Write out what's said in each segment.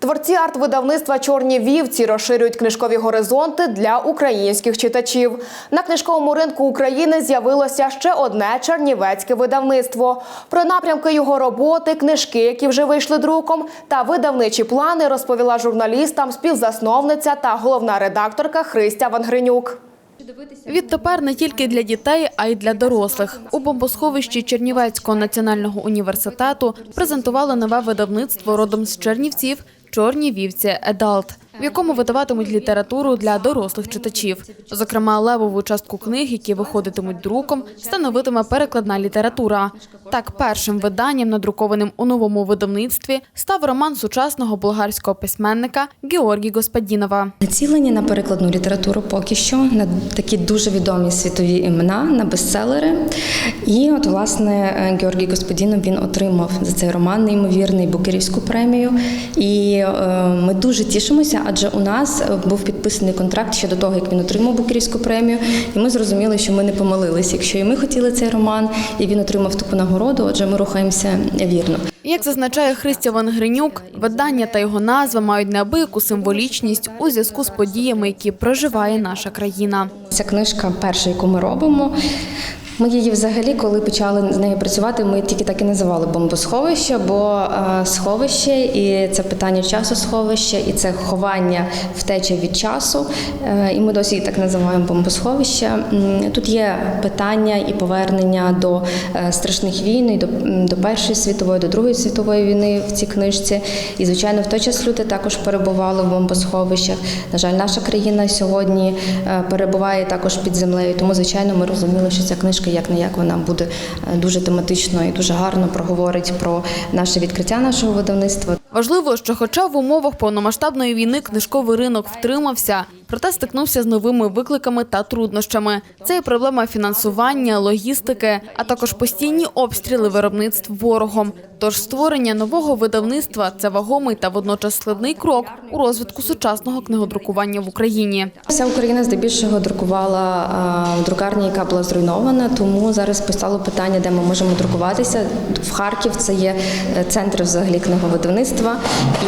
Творці арт-видавництва Чорні вівці розширюють книжкові горизонти для українських читачів. На книжковому ринку України з'явилося ще одне чернівецьке видавництво. Про напрямки його роботи, книжки, які вже вийшли друком, та видавничі плани розповіла журналістам співзасновниця та головна редакторка Христя Вангринюк. Відтепер не тільки для дітей, а й для дорослих. У бомбосховищі Чернівецького національного університету презентували нове видавництво родом з Чернівців Чорні вівці Едалт, в якому видаватимуть літературу для дорослих читачів. Зокрема, левову частку книг, які виходитимуть друком, становитиме перекладна література. Так, першим виданням, надрукованим у новому видавництві, став роман сучасного болгарського письменника Георгі Господінова. Націлені на перекладну літературу поки що, на такі дуже відомі світові імена, на бестселери. І от, власне, Георгій Господінов він отримав за цей роман неймовірний Букерівську премію. І е, ми дуже тішимося, адже у нас був підписаний контракт ще до того, як він отримав Букерівську премію. І ми зрозуміли, що ми не помилились. Якщо і ми хотіли цей роман, і він отримав таку нагороду, отже, ми рухаємося вірно. Як зазначає Христя Вангринюк, видання та його назва мають неабияку символічність у зв'язку з подіями, які проживає наша країна. Ця книжка перша, яку ми робимо. Ми її взагалі, коли почали з нею працювати, ми тільки так і називали бомбосховище, бо е, сховище, і це питання часу сховища, і це ховання втеча від часу. Е, і ми досі її так називаємо бомбосховище. Тут є питання і повернення до е, страшних війн, і до, до Першої світової, до Другої світової війни в цій книжці. І, звичайно, в той час люди також перебували в бомбосховищах. На жаль, наша країна сьогодні перебуває також під землею. Тому, звичайно, ми розуміли, що ця книжка як не як вона буде е, дуже тематично і дуже гарно проговорить про наше відкриття нашого видавництва. Важливо, що, хоча в умовах повномасштабної війни книжковий ринок втримався, проте стикнувся з новими викликами та труднощами. Це і проблема фінансування, логістики, а також постійні обстріли виробництв ворогом. Тож створення нового видавництва це вагомий та водночас складний крок у розвитку сучасного книгодрукування в Україні. Вся Україна здебільшого друкувала в друкарні, яка була зруйнована. Тому зараз постало питання, де ми можемо друкуватися. В Харків це є е, центр взагалі книговидавництва,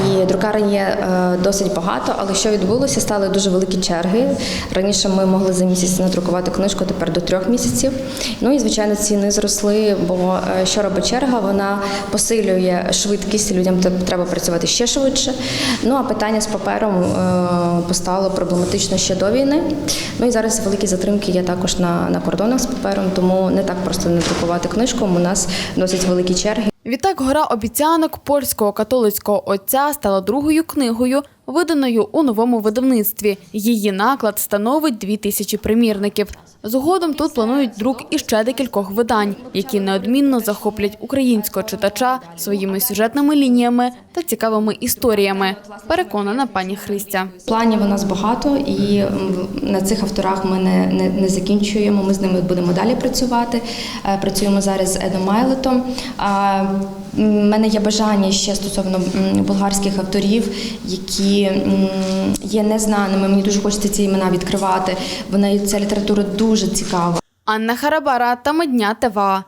і друкарень є е, досить багато. Але що відбулося? Стали дуже великі черги. Раніше ми могли за місяць надрукувати книжку, тепер до трьох місяців. Ну і звичайно, ціни зросли, бо е, що робить черга? Вона посилює швидкість. Людям треба працювати ще швидше. Ну а питання з папером е, постало проблематично ще до війни. Ну і зараз великі затримки є також на, на кордонах з папером, тому не так просто не друкувати книжку. У нас досить великі черги. Відтак гора обіцянок польського католицького отця стала другою книгою, виданою у новому видавництві. Її наклад становить дві тисячі примірників. Згодом тут планують друк іще декількох видань, які неодмінно захоплять українського читача своїми сюжетними лініями та цікавими історіями. Переконана пані Христя. Планів у нас багато, і на цих авторах ми не, не, не закінчуємо. Ми з ними будемо далі працювати. Е, Працюємо зараз з Едом Майлетом. А мене є бажання ще стосовно болгарських авторів, які є незнаними. Мені дуже хочеться ці імена відкривати. Вона ця література дуже цікава. Анна Харабара та Медня ТВА.